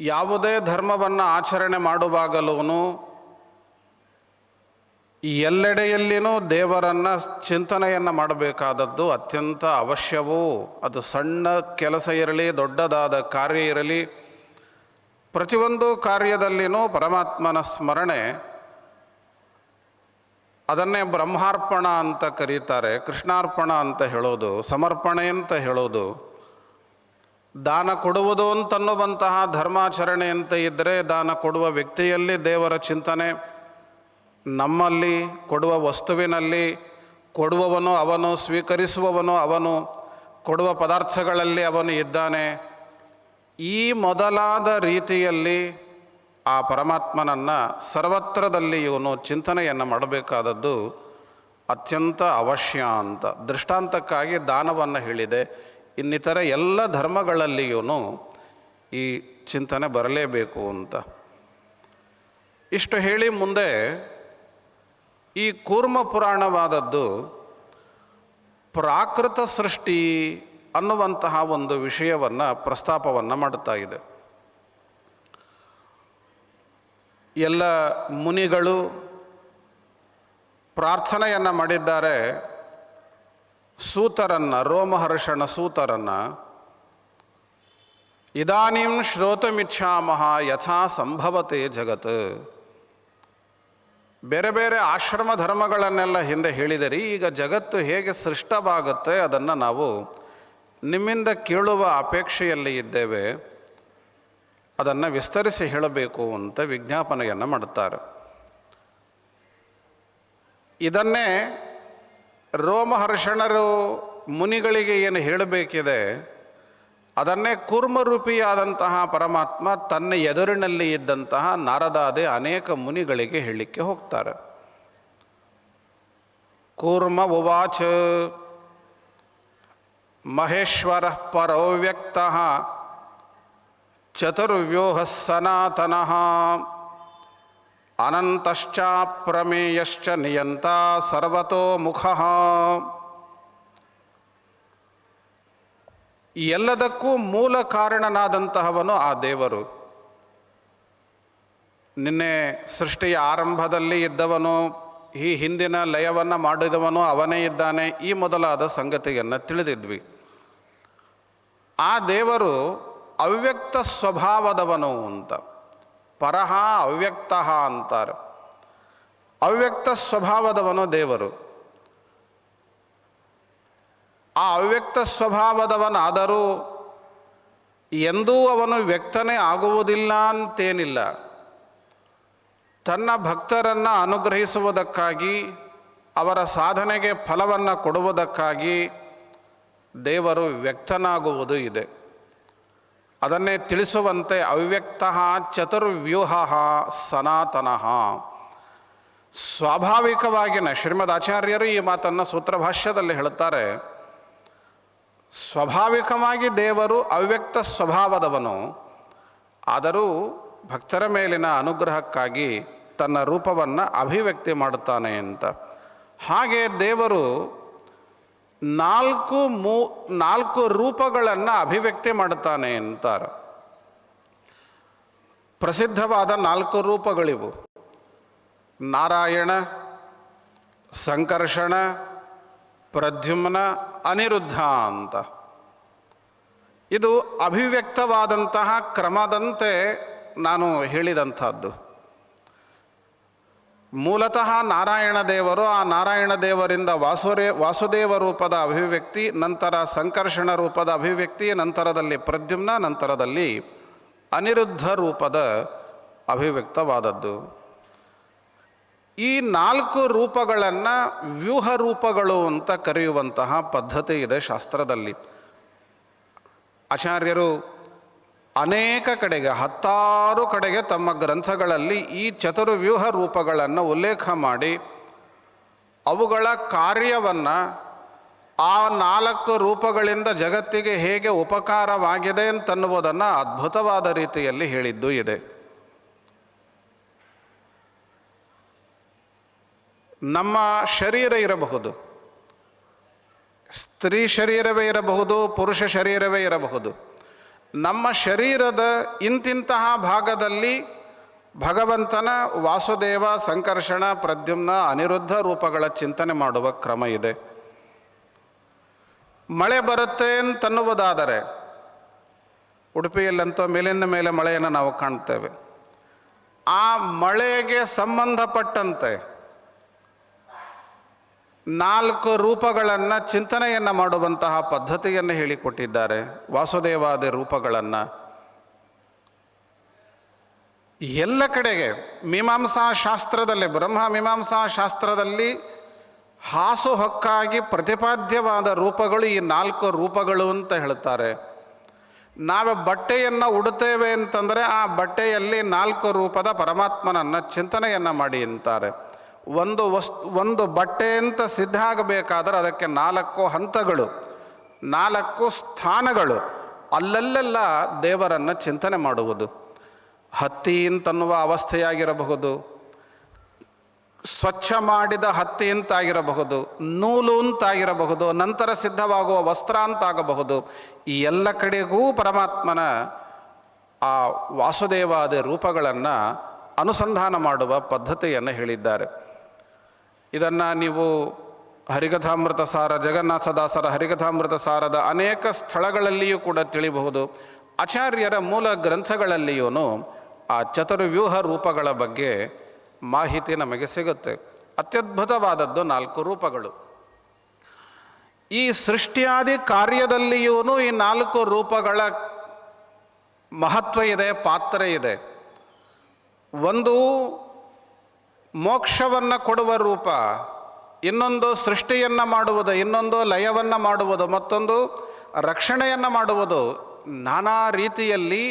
ಯಾವುದೇ ಧರ್ಮವನ್ನು ಆಚರಣೆ ಮಾಡುವಾಗಲೂ ಎಲ್ಲೆಡೆಯಲ್ಲಿನೂ ದೇವರನ್ನು ಚಿಂತನೆಯನ್ನು ಮಾಡಬೇಕಾದದ್ದು ಅತ್ಯಂತ ಅವಶ್ಯವೂ. ಅದು ಸಣ್ಣ ಕೆಲಸ ಇರಲಿ, ದೊಡ್ಡದಾದ ಕಾರ್ಯ ಇರಲಿ. ಪ್ರತಿಯೊಂದು ಕಾರ್ಯದಲ್ಲಿನೂ ಪರಮಾತ್ಮನ ಸ್ಮರಣೆ. ಅದನ್ನೇ ಬ್ರಹ್ಮಾರ್ಪಣ ಅಂತ ಕರೀತಾರೆ, ಕೃಷ್ಣಾರ್ಪಣ ಅಂತ ಹೇಳೋದು, ಸಮರ್ಪಣೆ ಅಂತ ಹೇಳೋದು. ದಾನ ಕೊಡುವುದು ಅಂತನ್ನುವಂತಹ ಧರ್ಮಾಚರಣೆ ಅಂತ ಇದ್ದರೆ ದಾನ ಕೊಡುವ ವ್ಯಕ್ತಿಯಲ್ಲಿ ದೇವರ ಚಿಂತನೆ, ನಮ್ಮಲ್ಲಿ ಕೊಡುವ ವಸ್ತುವಿನಲ್ಲಿ ಕೊಡುವವನು ಅವನು, ಸ್ವೀಕರಿಸುವವನು ಅವನು, ಕೊಡುವ ಪದಾರ್ಥಗಳಲ್ಲಿ ಅವನು ಇದ್ದಾನೆ. ಈ ಮೊದಲಾದ ರೀತಿಯಲ್ಲಿ ಆ ಪರಮಾತ್ಮನನ್ನು ಸರ್ವತ್ರದಲ್ಲಿ ಇವನು ಚಿಂತನೆಯನ್ನು ಮಾಡಬೇಕಾದದ್ದು ಅತ್ಯಂತ ಅವಶ್ಯ ಅಂತ, ದೃಷ್ಟಾಂತಕ್ಕಾಗಿ ದಾನವನ್ನು ಹೇಳಿದೆ. ಇನ್ನಿತರ ಎಲ್ಲ ಧರ್ಮಗಳಲ್ಲಿಯೂ ಈ ಚಿಂತನೆ ಬರಲೇಬೇಕು ಅಂತ. ಇಷ್ಟು ಹೇಳಿ ಮುಂದೆ ಈ ಕೂರ್ಮ ಪುರಾಣವಾದದ್ದು ಪ್ರಾಕೃತ ಸೃಷ್ಟಿ ಅನ್ನುವಂತಹ ಒಂದು ವಿಷಯವನ್ನು ಪ್ರಸ್ತಾಪವನ್ನು ಮಾಡುತ್ತಾ ಇದೆ. ಎಲ್ಲ ಮುನಿಗಳು ಪ್ರಾರ್ಥನೆಯನ್ನು ಮಾಡಿದ್ದಾರೆ. ಸೂತರನ್ನು, ರೋಮಹರ್ಷಣ ಸೂತರನ್ನು, ಇದಾನಿಂ ಶ್ರೋತಮಿಚ್ಛಾಮಹ ಯಥಾ ಸಂಭವತೆ ಜಗತ್. ಬೇರೆ ಬೇರೆ ಆಶ್ರಮ ಧರ್ಮಗಳನ್ನೆಲ್ಲ ಹಿಂದೆ ಹೇಳಿದರಿ ಈಗ ಜಗತ್ತು ಹೇಗೆ ಸೃಷ್ಟವಾಗುತ್ತೆ ಅದನ್ನು ನಾವು ನಿಮ್ಮಿಂದ ಕೇಳುವ ಅಪೇಕ್ಷೆಯಲ್ಲಿ ಇದ್ದೇವೆ. ಅದನ್ನು ವಿಸ್ತರಿಸಿ ಹೇಳಬೇಕು ಅಂತ ವಿಜ್ಞಾಪನೆಯನ್ನು ಮಾಡುತ್ತಾರೆ ಇದನ್ನೇ ರೋಮಹರ್ಷಣರು ಮುನಿಗಳಿಗೆ ಏನು ಹೇಳಬೇಕಿದೆ, ಅದನ್ನೇ ಕೂರ್ಮರೂಪಿಯಾದಂತಹ ಪರಮಾತ್ಮ ತನ್ನ ಎದುರಿನಲ್ಲಿ ಇದ್ದಂತಹ ನಾರದಾದೆ ಅನೇಕ ಮುನಿಗಳಿಗೆ ಹೇಳಲಿಕ್ಕೆ ಹೋಗ್ತಾರೆ. ಕೂರ್ಮ ಉವಾಚ, ಮಹೇಶ್ವರ ಪರೋವ್ಯಕ್ತ ಚತುರ್ವ್ಯೂಹ ಸನಾತನಃ ಅನಂತಶ್ಚಾಪ್ರಮೇಯಶ್ಚ ನಿಯಂತ ಸರ್ವತೋ ಮುಖ. ಎಲ್ಲದಕ್ಕೂ ಮೂಲ ಕಾರಣನಾದಂತಹವನು ಆ ದೇವರು. ನಿನ್ನೆ ಸೃಷ್ಟಿಯ ಆರಂಭದಲ್ಲಿ ಇದ್ದವನು, ಈ ಹಿಂದಿನ ಲಯವನ್ನು ಮಾಡಿದವನು ಅವನೇ ಇದ್ದಾನೆ, ಈ ಮೊದಲಾದ ಸಂಗತಿಯನ್ನು ತಿಳಿದಿದ್ವಿ. ಆ ದೇವರು ಅವ್ಯಕ್ತ ಸ್ವಭಾವದವನು ಅಂತ. ಪರಹ ಅವ್ಯಕ್ತ ಅಂತಾರೆ. ಅವ್ಯಕ್ತ ಸ್ವಭಾವದವನು ದೇವರು. ಆ ಅವ್ಯಕ್ತ ಸ್ವಭಾವದವನಾದರೂ ಎಂದೂ ಅವನು ವ್ಯಕ್ತನೇ ಆಗುವುದಿಲ್ಲ ಅಂತೇನಿಲ್ಲ. ತನ್ನ ಭಕ್ತರನ್ನು ಅನುಗ್ರಹಿಸುವುದಕ್ಕಾಗಿ, ಅವರ ಸಾಧನೆಗೆ ಫಲವನ್ನು ಕೊಡುವುದಕ್ಕಾಗಿ ದೇವರು ವ್ಯಕ್ತನಾಗುವುದು ಇದೆ. ಅದನ್ನೇ ತಿಳಿಸುವಂತೆ ಅವ್ಯಕ್ತ ಚತುರ್ವ್ಯೂಹ ಸನಾತನಃ. ಸ್ವಾಭಾವಿಕವಾಗಿನ ಶ್ರೀಮದ್ ಆಚಾರ್ಯರು ಈ ಮಾತನ್ನು ಸೂತ್ರಭಾಷ್ಯದಲ್ಲಿ ಹೇಳುತ್ತಾರೆ. ಸ್ವಾಭಾವಿಕವಾಗಿ ದೇವರು ಅವ್ಯಕ್ತ ಸ್ವಭಾವದವನು. ಆದರೂ ಭಕ್ತರ ಮೇಲಿನ ಅನುಗ್ರಹಕ್ಕಾಗಿ ತನ್ನ ರೂಪವನ್ನು ಅಭಿವ್ಯಕ್ತಿ ಮಾಡುತ್ತಾನೆ ಅಂತ. ಹಾಗೆ ದೇವರು ನಾಲ್ಕು ಮೂ, ನಾಲ್ಕು ರೂಪಗಳನ್ನು ಅಭಿವ್ಯಕ್ತಿ ಮಾಡುತ್ತಾನೆ ಅಂತಾರೆ. ಪ್ರಸಿದ್ಧವಾದ ನಾಲ್ಕು ರೂಪಗಳಿವು. ನಾರಾಯಣ, ಸಂಕರ್ಷಣ, ಪ್ರದ್ಯುಮ್ನ, ಅನಿರುದ್ಧ ಅಂತ. ಇದು ಅಭಿವ್ಯಕ್ತವಾದಂತಹ ಕ್ರಮದಂತೆ ನಾನು ಹೇಳಿದಂಥದ್ದು. ಮೂಲತಃ ನಾರಾಯಣ ದೇವರು, ಆ ನಾರಾಯಣ ದೇವರಿಂದ ವಾಸುರೇ, ವಾಸುದೇವ ರೂಪದ ಅಭಿವ್ಯಕ್ತಿ, ನಂತರ ಸಂಕರ್ಷಣ ರೂಪದ ಅಭಿವ್ಯಕ್ತಿ, ನಂತರದಲ್ಲಿ ಪ್ರದ್ಯುಮ್ನ, ನಂತರದಲ್ಲಿ ಅನಿರುದ್ಧ ರೂಪದ ಅಭಿವ್ಯಕ್ತವಾದದ್ದು. ಈ ನಾಲ್ಕು ರೂಪಗಳನ್ನು ವ್ಯೂಹ ರೂಪಗಳು ಅಂತ ಕರೆಯುವಂತಹ ಪದ್ಧತಿ ಇದೆ ಶಾಸ್ತ್ರದಲ್ಲಿ. ಆಚಾರ್ಯರು ಅನೇಕ ಕಡೆಗೆ, ಹತ್ತಾರು ಕಡೆಗೆ ತಮ್ಮ ಗ್ರಂಥಗಳಲ್ಲಿ ಈ ಚತುರ್ವ್ಯೂಹ ರೂಪಗಳನ್ನು ಉಲ್ಲೇಖ ಮಾಡಿ, ಅವುಗಳ ಕಾರ್ಯವನ್ನು ಆ ನಾಲ್ಕು ರೂಪಗಳಿಂದ ಜಗತ್ತಿಗೆ ಹೇಗೆ ಉಪಕಾರವಾಗಿದೆ ಅಂತನ್ನುವುದನ್ನು ಅದ್ಭುತವಾದ ರೀತಿಯಲ್ಲಿ ಹೇಳಿದ್ದು ಇದೆ. ನಮ್ಮ ಶರೀರ ಇರಬಹುದು. ಸ್ತ್ರೀ ಶರೀರವೇ ಇರಬಹುದು, ಪುರುಷ ಶರೀರವೇ ಇರಬಹುದು. ನಮ್ಮ ಶರೀರದ ಇಂತಿಂತಹ ಭಾಗದಲ್ಲಿ ಭಗವಂತನ ವಾಸುದೇವ, ಸಂಕರ್ಷಣ, ಪ್ರದ್ಯುಮ್ನ ಅನಿರುದ್ಧ ರೂಪಗಳ ಚಿಂತನೆ ಮಾಡುವ ಕ್ರಮ ಇದೆ. ಮಳೆ ಬರುತ್ತೆ ಅಂತನ್ನುವುದಾದರೆ ಉಡುಪಿಯಲ್ಲಂತೂ ಮೇಲಿನ ಮೇಲೆ ಮಳೆಯನ್ನು ನಾವು ಕಾಣ್ತೇವೆ. ಆ ಮಳೆಗೆ ಸಂಬಂಧಪಟ್ಟಂತೆ ನಾಲ್ಕು ರೂಪಗಳನ್ನು ಚಿಂತನೆಯನ್ನು ಮಾಡುವಂತಹ ಪದ್ಧತಿಯನ್ನು ಹೇಳಿಕೊಟ್ಟಿದ್ದಾರೆ. ವಾಸುದೇವಾದ ರೂಪಗಳನ್ನು. ಎಲ್ಲ ಕಡೆಗೆ ಮೀಮಾಂಸಾ ಶಾಸ್ತ್ರದಲ್ಲಿ, ಬ್ರಹ್ಮ ಮೀಮಾಂಸಾ ಶಾಸ್ತ್ರದಲ್ಲಿ ಹಾಸು ಹೊಕ್ಕಾಗಿ ಪ್ರತಿಪಾದ್ಯವಾದ ರೂಪಗಳು ಈ ನಾಲ್ಕು ರೂಪಗಳು ಅಂತ ಹೇಳ್ತಾರೆ. ನಾವು ಬಟ್ಟೆಯನ್ನು ಉಡುತ್ತೇವೆ ಅಂತಂದರೆ ಆ ಬಟ್ಟೆಯಲ್ಲಿ ನಾಲ್ಕು ರೂಪದ ಪರಮಾತ್ಮನನ್ನು ಚಿಂತನೆಯನ್ನು ಮಾಡಿ ಅಂತಾರೆ. ಒಂದು ವಸ್ತು, ಒಂದು ಬಟ್ಟೆ ಅಂತ ಸಿದ್ಧ ಆಗಬೇಕಾದ್ರೆ ಅದಕ್ಕೆ ನಾಲ್ಕು ಹಂತಗಳು, ನಾಲ್ಕು ಸ್ಥಾನಗಳು. ಅಲ್ಲಲ್ಲೆಲ್ಲ ದೇವರನ್ನು ಚಿಂತನೆ ಮಾಡುವುದು. ಹತ್ತಿ ಅಂತನ್ನುವ ಅವಸ್ಥೆಯಾಗಿರಬಹುದು. ಸ್ವಚ್ಛ ಮಾಡಿದ ಹತ್ತಿ ಅಂತಾಗಿರಬಹುದು. ನೂಲು ಅಂತಾಗಿರಬಹುದು. ನಂತರ ಸಿದ್ಧವಾಗುವ ವಸ್ತ್ರ ಅಂತಾಗಬಹುದು. ಈ ಎಲ್ಲ ಕಡೆಗೂ ಪರಮಾತ್ಮನ ಆ ವಾಸುದೇವಾದ ರೂಪಗಳನ್ನು ಅನುಸಂಧಾನ ಮಾಡುವ ಪದ್ಧತಿಯನ್ನು ಹೇಳಿದ್ದಾರೆ. ಇದನ್ನು ನೀವು ಹರಿಕಥಾಮೃತ ಸಾರ ಜಗನ್ನಾಥದಾಸರ ಹರಿಕಥಾಮೃತ ಸಾರದ ಅನೇಕ ಸ್ಥಳಗಳಲ್ಲಿಯೂ ಕೂಡ ತಿಳಿಬಹುದು. ಆಚಾರ್ಯರ ಮೂಲ ಗ್ರಂಥಗಳಲ್ಲಿಯೂ ಆ ಚತುರ್ವ್ಯೂಹ ರೂಪಗಳ ಬಗ್ಗೆ ಮಾಹಿತಿ ನಮಗೆ ಸಿಗುತ್ತೆ. ಅತ್ಯದ್ಭುತವಾದದ್ದು ನಾಲ್ಕು ರೂಪಗಳು. ಈ ಸೃಷ್ಟಿಯಾದಿ ಕಾರ್ಯದಲ್ಲಿಯೂ ಈ ನಾಲ್ಕು ರೂಪಗಳ ಮಹತ್ವ ಇದೆ, ಪಾತ್ರ ಇದೆ. ಒಂದು ಮೋಕ್ಷವನ್ನು ಕೊಡುವ ರೂಪ, ಇನ್ನೊಂದು ಸೃಷ್ಟಿಯನ್ನು ಮಾಡುವುದು, ಇನ್ನೊಂದು ಲಯವನ್ನು ಮಾಡುವುದು, ಮತ್ತೊಂದು ರಕ್ಷಣೆಯನ್ನು ಮಾಡುವುದು, ನಾನಾ ರೀತಿಯಲ್ಲಿ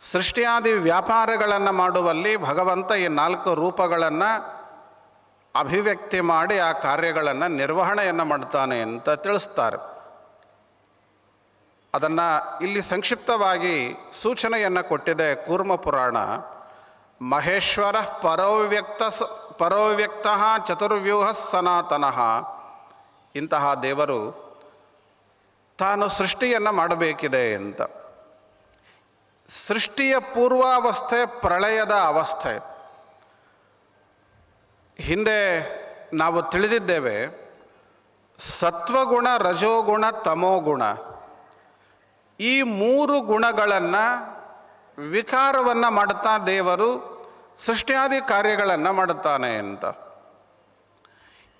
ಸೃಷ್ಟಿಯಾದಿ ವ್ಯಾಪಾರಗಳನ್ನು ಮಾಡುವಲ್ಲಿ ಭಗವಂತ ಈ ನಾಲ್ಕು ರೂಪಗಳನ್ನು ಅಭಿವ್ಯಕ್ತಿ ಮಾಡಿ ಆ ಕಾರ್ಯಗಳನ್ನು ನಿರ್ವಹಣೆಯನ್ನು ಮಾಡ್ತಾನೆ ಅಂತ ತಿಳಿಸ್ತಾರೆ. ಅದನ್ನು ಇಲ್ಲಿ ಸಂಕ್ಷಿಪ್ತವಾಗಿ ಸೂಚನೆಯನ್ನು ಕೊಟ್ಟಿದೆ ಕೂರ್ಮ ಪುರಾಣ. ಮಹೇಶ್ವರ ಪರೋವ್ಯಕ್ತ ಪರೋವ್ಯಕ್ತ ಚತುರ್ವ್ಯೂಹ ಸನಾತನಃ. ಇಂತಹ ದೇವರು ತಾನು ಸೃಷ್ಟಿಯನ್ನು ಮಾಡಬೇಕಿದೆ ಅಂತ. ಸೃಷ್ಟಿಯ ಪೂರ್ವಾವಸ್ಥೆ ಪ್ರಳಯದ ಅವಸ್ಥೆ. ಹಿಂದೆ ನಾವು ತಿಳಿದಿದ್ದೇವೆ, ಸತ್ವಗುಣ ರಜೋಗುಣ ತಮೋಗುಣ. ಈ ಮೂರು ಗುಣಗಳನ್ನು ವಿಕಾರವನ್ನು ಮಾಡುತ್ತಾ ದೇವರು ಸೃಷ್ಟಿಯಾದಿ ಕಾರ್ಯಗಳನ್ನು ಮಾಡುತ್ತಾನೆ ಅಂತ.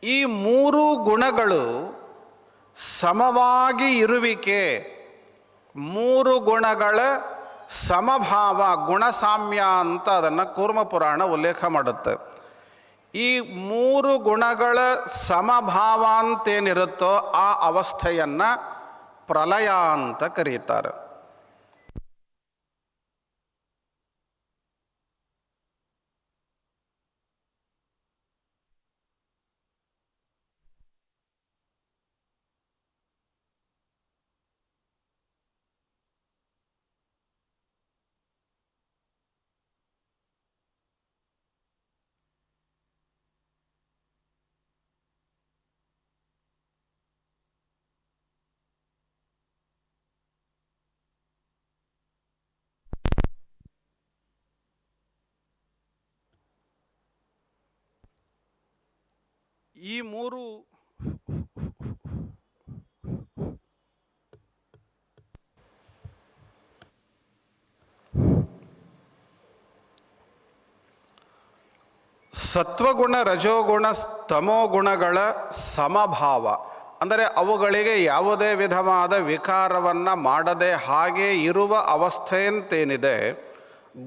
ಈ ಮೂರು ಗುಣಗಳು ಸಮವಾಗಿ ಇರುವಿಕೆ, ಮೂರು ಗುಣಗಳ ಸಮಭಾವ, ಗುಣಸಾಮ್ಯ ಅಂತ ಅದನ್ನು ಕೂರ್ಮ ಪುರಾಣ ಉಲ್ಲೇಖ ಮಾಡುತ್ತೆ. ಈ ಮೂರು ಗುಣಗಳ ಸಮಭಾವ ಅಂತೇನಿರುತ್ತೋ ಆ ಅವಸ್ಥೆಯನ್ನು ಪ್ರಲಯ ಅಂತ ಕರೀತಾರೆ. ಈ ಮೂರು ಸತ್ವಗುಣ, ರಜೋಗುಣ ತಮೋಗುಣಗಳ ಸಮಭಾವ. ಅಂದರೆ ಅವುಗಳಿಗೆ ಯಾವುದೇ ವಿಧವಾದ ವಿಕಾರವನ್ನು ಮಾಡದೆ ಹಾಗೆ ಇರುವ ಅವಸ್ಥೆಯಂತೇನಿದೆ,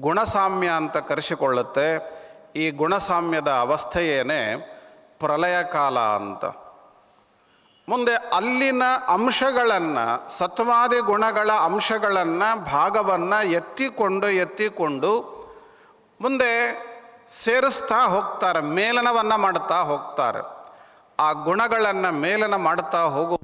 ಗುಣಸಾಮ್ಯ ಅಂತ ಕರೆಸಿಕೊಳ್ಳುತ್ತೆ. ಈ ಗುಣಸಾಮ್ಯದ ಅವಸ್ಥೆಯೇನೆ ಪ್ರಳಯ ಕಾಲ ಅಂತ. ಮುಂದೆ ಅಲ್ಲಿನ ಅಂಶಗಳನ್ನು, ಸತ್ವಾದಿ ಗುಣಗಳ ಅಂಶಗಳನ್ನು, ಭಾಗವನ್ನು ಎತ್ತಿಕೊಂಡು ಎತ್ತಿಕೊಂಡು ಮುಂದೆ ಸೇರಿಸ್ತಾ ಹೋಗ್ತಾರೆ, ಮೇಲನವನ್ನು ಮಾಡ್ತಾ ಹೋಗ್ತಾರೆ. ಆ ಗುಣಗಳನ್ನು ಮೇಲನ ಮಾಡ್ತಾ ಹೋಗು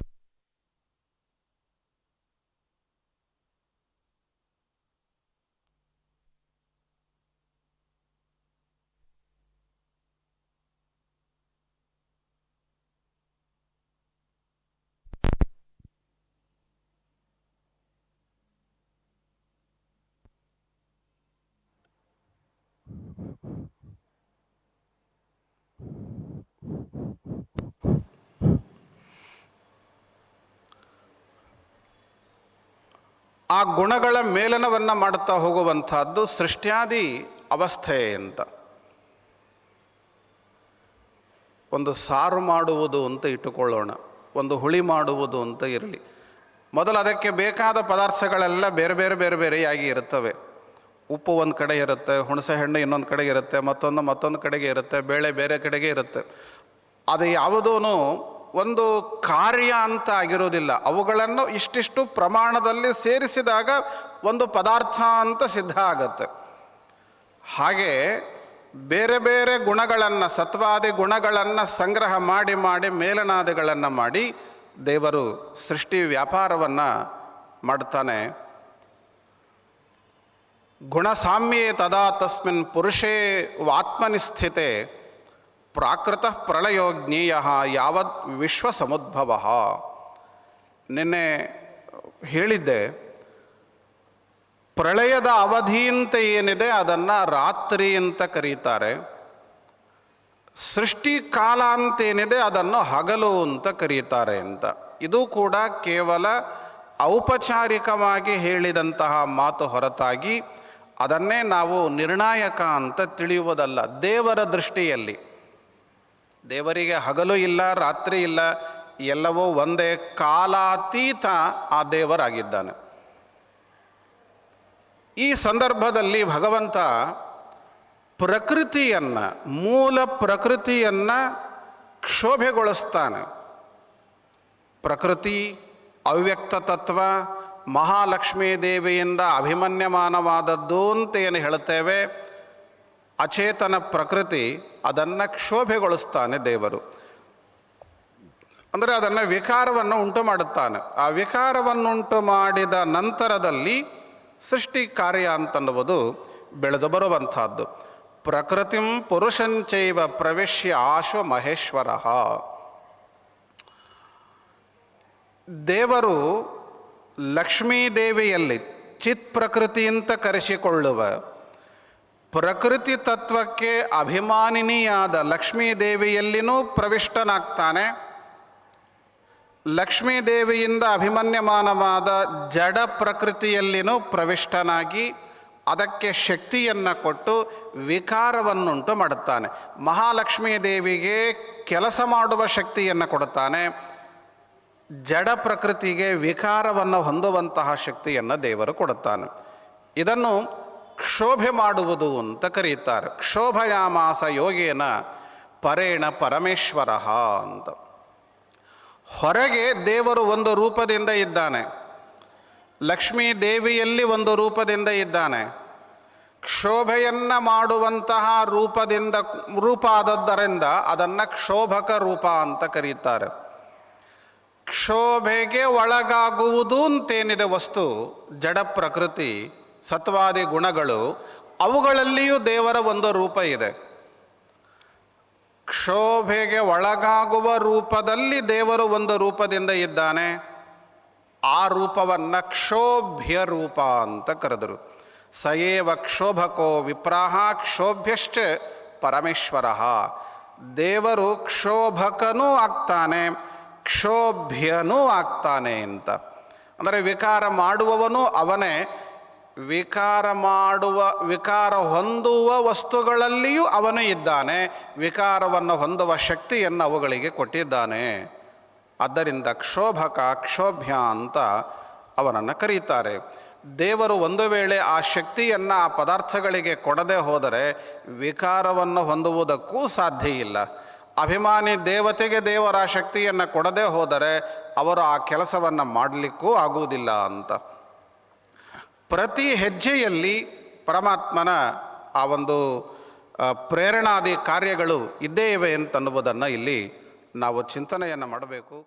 ಆ ಗುಣಗಳ ಮೇಲನವನ್ನು ಮಾಡುತ್ತಾ ಹೋಗುವಂಥದ್ದು ಸೃಷ್ಟ್ಯಾದಿ ಅವಸ್ಥೆ ಅಂತ. ಒಂದು ಸಾರು ಮಾಡುವುದು ಅಂತ ಇಟ್ಟುಕೊಳ್ಳೋಣ, ಒಂದು ಹುಳಿ ಮಾಡುವುದು ಅಂತ ಇರಲಿ. ಮೊದಲು ಅದಕ್ಕೆ ಬೇಕಾದ ಪದಾರ್ಥಗಳೆಲ್ಲ ಬೇರೆ ಬೇರೆ ಬೇರೆ ಬೇರೆಯಾಗಿ ಇರುತ್ತವೆ. ಉಪ್ಪು ಒಂದು ಕಡೆ ಇರುತ್ತೆ, ಹುಣಸೆ ಹಣ್ಣು ಇನ್ನೊಂದು ಕಡೆಗೆ ಇರುತ್ತೆ, ಮತ್ತೊಂದು ಮತ್ತೊಂದು ಕಡೆಗೆ ಇರುತ್ತೆ, ಬೇಳೆ ಬೇರೆ ಕಡೆಗೆ ಇರುತ್ತೆ. ಅದು ಯಾವುದೂ ಒಂದು ಕಾರ್ಯ ಅಂತ ಆಗಿರೋದಿಲ್ಲ. ಅವುಗಳನ್ನು ಇಷ್ಟಿಷ್ಟು ಪ್ರಮಾಣದಲ್ಲಿ ಸೇರಿಸಿದಾಗ ಒಂದು ಪದಾರ್ಥ ಅಂತ ಸಿದ್ಧ ಆಗತ್ತೆ. ಹಾಗೆ ಬೇರೆ ಬೇರೆ ಗುಣಗಳನ್ನು, ಸತ್ವಾದಿ ಗುಣಗಳನ್ನು ಸಂಗ್ರಹ ಮಾಡಿ ಮಾಡಿ ಮೇಲನಾದಿಗಳನ್ನು ಮಾಡಿ ದೇವರು ಸೃಷ್ಟಿ ವ್ಯಾಪಾರವನ್ನು ಮಾಡ್ತಾನೆ. ಗುಣಸಾಮ್ಯೇ ತದಾ ತಸ್ಮಿನ್ ಪುರುಷೇ ವಾತ್ಮನಿಸ್ಥಿತೆ ಪ್ರಾಕೃತ ಪ್ರಳಯೋ ಜ್ಞೇಯ ಯಾವತ್ ವಿಶ್ವ ಸಮುದ್ಭವ ನಿನ್ನೆ ಹೇಳಿದ್ದೆ, ಪ್ರಳಯದ ಅವಧಿ ಏನಿದೆ ಅದನ್ನು ರಾತ್ರಿ ಅಂತ ಕರೀತಾರೆ. ಸೃಷ್ಟಿ ಕಾಲ ಅಂತೇನಿದೆ ಅದನ್ನು ಹಗಲು ಅಂತ ಕರೀತಾರೆ ಅಂತ. ಇದು ಕೂಡ ಕೇವಲ ಔಪಚಾರಿಕವಾಗಿ ಹೇಳಿದಂತಹ ಮಾತು ಹೊರತಾಗಿ ಅದನ್ನೇ ನಾವು ನಿರ್ಣಾಯಕ ಅಂತ ತಿಳಿಯುವುದಲ್ಲ, ದೇವರ ದೃಷ್ಟಿಯಲ್ಲಿ. ದೇವರಿಗೆ ಹಗಲು ಇಲ್ಲ, ರಾತ್ರಿ ಇಲ್ಲ, ಎಲ್ಲವೂ ಒಂದೇ ಕಾಲಾತೀತ ಆ ದೇವರಾಗಿದ್ದಾನೆ. ಈ ಸಂದರ್ಭದಲ್ಲಿ ಭಗವಂತ ಪ್ರಕೃತಿಯನ್ನು, ಮೂಲ ಪ್ರಕೃತಿಯನ್ನು ಕ್ಷೋಭೆಗೊಳಿಸ್ತಾನೆ. ಪ್ರಕೃತಿ, ಅವ್ಯಕ್ತ ತತ್ವ, ಮಹಾಲಕ್ಷ್ಮೀ ದೇವಿಯಿಂದ ಅಭಿಮನ್ಯಮಾನವಾದದ್ದು ಅಂತ ಏನು ಹೇಳುತ್ತೇವೆ ಅಚೇತನ ಪ್ರಕೃತಿ ಅದನ್ನು ಕ್ಷೋಭೆಗೊಳಿಸ್ತಾನೆ ದೇವರು. ಅಂದರೆ ಅದನ್ನು ವಿಕಾರವನ್ನು ಉಂಟು ಮಾಡುತ್ತಾನೆ. ಆ ವಿಕಾರವನ್ನುಂಟು ಮಾಡಿದ ನಂತರದಲ್ಲಿ ಸೃಷ್ಟಿ ಕಾರ್ಯ ಅಂತನ್ನುವುದು ಬೆಳೆದು ಬರುವಂಥದ್ದು. ಪ್ರಕೃತಿಂ ಪುರುಷಂಚೈವ ಪ್ರವೇಶ್ಯ ಆಶು ಮಹೇಶ್ವರ. ದೇವರು ಲಕ್ಷ್ಮೀದೇವಿಯಲ್ಲಿ ಚಿತ್ ಪ್ರಕೃತಿ ಅಂತ ಕರೆಸಿಕೊಳ್ಳುವ ಪ್ರಕೃತಿ ತತ್ವಕ್ಕೆ ಅಭಿಮಾನಿನಿಯಾದ ಲಕ್ಷ್ಮೀದೇವಿಯಲ್ಲಿನೂ ಪ್ರವಿಷ್ಟನಾಗ್ತಾನೆ. ಲಕ್ಷ್ಮೀದೇವಿಯಿಂದ ಅಭಿಮನ್ಯಮಾನವಾದ ಜಡ ಪ್ರಕೃತಿಯಲ್ಲಿನೂ ಪ್ರವಿಷ್ಟನಾಗಿ ಅದಕ್ಕೆ ಶಕ್ತಿಯನ್ನು ಕೊಟ್ಟು ವಿಕಾರವನ್ನುಂಟು ಮಾಡುತ್ತಾನೆ. ಮಹಾಲಕ್ಷ್ಮೀ ದೇವಿಗೆ ಕೆಲಸ ಮಾಡುವ ಶಕ್ತಿಯನ್ನು ಕೊಡುತ್ತಾನೆ. ಜಡ ಪ್ರಕೃತಿಗೆ ವಿಕಾರವನ್ನು ಹೊಂದುವಂತಹ ಶಕ್ತಿಯನ್ನು ದೇವರು ಕೊಡುತ್ತಾನೆ. ಇದನ್ನು ಕ್ಷೋಭೆ ಮಾಡುವುದು ಅಂತ ಕರೀತಾರೆ. ಕ್ಷೋಭಯಾಮಾಸ ಯೋಗೇನ ಪರೇಣ ಪರಮೇಶ್ವರ ಅಂತ. ಹೊರಗೆ ದೇವರು ಒಂದು ರೂಪದಿಂದ ಇದ್ದಾನೆ. ಲಕ್ಷ್ಮೀ ದೇವಿಯಲ್ಲಿ ಒಂದು ರೂಪದಿಂದ ಇದ್ದಾನೆ. ಕ್ಷೋಭೆಯನ್ನು ಮಾಡುವಂತಹ ರೂಪದಿಂದ ರೂಪ ಆದದ್ದರಿಂದ ಅದನ್ನು ಕ್ಷೋಭಕ ರೂಪ ಅಂತ ಕರೀತಾರೆ. ಕ್ಷೋಭೆಗೆ ಒಳಗಾಗುವುದು ಅಂತೇನಿದೆ ವಸ್ತು, ಜಡ ಪ್ರಕೃತಿ ಸತ್ವಾದಿ ಗುಣಗಳು ಅವುಗಳಲ್ಲಿಯೂ ದೇವರ ಒಂದು ರೂಪ ಇದೆ. ಕ್ಷೋಭೆಗೆ ಒಳಗಾಗುವ ರೂಪದಲ್ಲಿ ದೇವರು ಒಂದು ರೂಪದಿಂದ ಇದ್ದಾನೆ. ಆ ರೂಪವನ್ನು ಕ್ಷೋಭ್ಯ ರೂಪ ಅಂತ ಕರೆದರು. ಸಯೇವ ಕ್ಷೋಭಕೋ ವಿಪ್ರಾಹ ಕ್ಷೋಭ್ಯಶ್ಚ ಪರಮೇಶ್ವರ. ದೇವರು ಕ್ಷೋಭಕನೂ ಆಗ್ತಾನೆ, ಕ್ಷೋಭ್ಯನೂ ಆಗ್ತಾನೆ ಅಂತ. ಅಂದರೆ ವಿಕಾರ ಮಾಡುವವನು ಅವನೇ ವಿಕಾರ ಮಾಡುವ, ವಿಕಾರ ಹೊಂದುವ ವಸ್ತುಗಳಲ್ಲಿಯೂ ಅವನು ಇದ್ದಾನೆ. ವಿಕಾರವನ್ನು ಹೊಂದುವ ಶಕ್ತಿಯನ್ನು ಅವುಗಳಿಗೆ ಕೊಟ್ಟಿದ್ದಾನೆ. ಆದ್ದರಿಂದ ಕ್ಷೋಭಕ, ಕ್ಷೋಭ್ಯ ಅಂತ ಅವನನ್ನು ಕರೀತಾರೆ. ದೇವರು ಒಂದು ವೇಳೆ ಆ ಶಕ್ತಿಯನ್ನು, ಆ ಪದಾರ್ಥಗಳಿಗೆ ಕೊಡದೆ ಹೋದರೆ ವಿಕಾರವನ್ನು ಹೊಂದುವುದಕ್ಕೂ ಸಾಧ್ಯ ಇಲ್ಲ. ಅಭಿಮಾನಿ ದೇವತೆಗೆ ದೇವರ ಶಕ್ತಿಯನ್ನು ಕೊಡದೆ ಹೋದರೆ ಅವರು ಆ ಕೆಲಸವನ್ನು ಮಾಡಲಿಕ್ಕೂ ಆಗುವುದಿಲ್ಲ ಅಂತ. ಪ್ರತಿ ಹೆಜ್ಜೆಯಲ್ಲಿ ಪರಮಾತ್ಮನ ಆ ಒಂದು ಪ್ರೇರಣಾದಿ ಕಾರ್ಯಗಳು ಇದ್ದೇ ಇವೆ ಅಂತನ್ನುವುದನ್ನು ಇಲ್ಲಿ ನಾವು ಚಿಂತನೆಯನ್ನು ಮಾಡಬೇಕು.